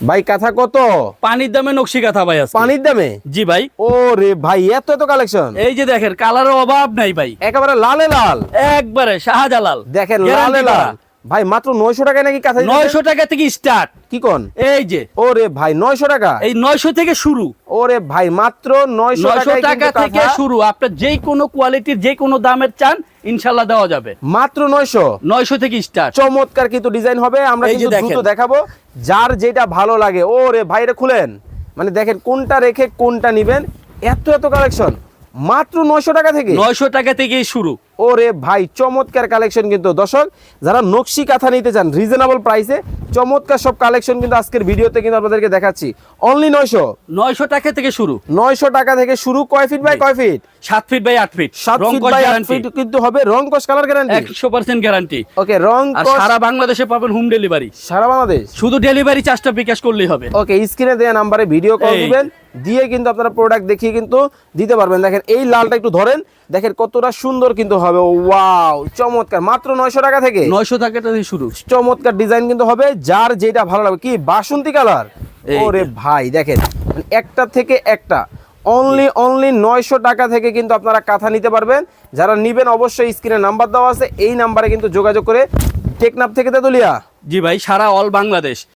ভাই কাঁথা কত? পানির দামে নকশি কাঁথা ভাই আছে পানির দামে? জি ভাই। ও রে ভাই এত এত কালেকশন এই যে দেখেন কালারের অভাব নাই ভাই। একেবারে লালে লাল। একবারে শাহজালাল। দেখেন লালে লাল। ভাই মাত্র নয়শো টাকায় নাকি কাঁথা দিতেছেন? নয়শো টাকা থেকে স্টার্ট কি কোন? এই যে। ওরে ভাই নয়শো টাকা? এই নয়শো থেকে শুরু। ওরে ভাই মাত্র নয়শো নয়শো টাকায় টাকা থেকে শুরু। আপনার যে কোনো কোয়ালিটির যে কোনো দামের চান ইনশাল্লাহ দেওয়া যাবে। মাত্র নয়শো? নয়শো থেকে স্টার্ট চমৎকার কিন্তু ডিজাইন হবে। আমরা কিন্তু দ্রুত দেখাবো। যার যেটা ভালো লাগে। ও রে ভাইরে খুলেন। মানে দেখেন কোনটা রেখে কোনটা নিবেন। এত এত কালেকশন মাত্র নয়শো টাকা থেকে? নয়শো টাকা থেকেই শুরু। ওরে ভাই চমৎকার কালেকশন কিন্তু। দর্শক যারা নকশি কাঁথা নিতে চান রিজনেবল প্রাইসে চমৎকার সব কালেকশন কিন্তু আজকের ভিডিওতে কিন্তু আপনাদেরকে দেখাচ্ছি। অনলি নয়শো? নয়শো টাকা থেকে শুরু। নয়শো টাকা থেকে শুরু। কয় ফিট বাই কয় ফিট সাত ফিট বাই আট ফিট সাত ফিট বাই আট ফিট কিন্তু হবে রং কস কালার গ্যারান্টি একশো পার্সেন্ট গ্যারান্টি ওকে রং সারা বাংলাদেশে পাবেন হোম ডেলিভারি সারা বাংলাদেশ? শুধু ডেলিভারি চার্জটা বিকাশ করলেই হবে। ওকে স্ক্রিনে দেওয়া নাম্বারে ভিডিও কল। দিবেন। দিয়ে কিন্তু আপনারা প্রোডাক্ট দেখিয়ে কিন্তু দিতে পারবেন। দেখেন এই লালটা একটু ধরেন দেখেন কতটা সুন্দর কিন্তু হবে। ওয়াও চমৎকার। মাত্র নয়শো টাকা থেকে নয়শো টাকা থেকে শুরু। চমৎকার ডিজাইন কিন্তু হবে যার যেটা ভালো লাগবে। কি? বাসন্তী কালার ওরে ভাই দেখেন। একটা থেকে একটা। অনলি অনলি নয়শো টাকা থেকে কিন্তু আপনারা কাঁথা নিতে পারবেন। যারা নিবেন অবশ্যই স্ক্রিনে নাম্বার দেওয়া আছে। এই নাম্বারে কিন্তু যোগাযোগ করে টেকনাপ থেকে তেতুলিয়া। জি ভাই সারা অল বাংলাদেশ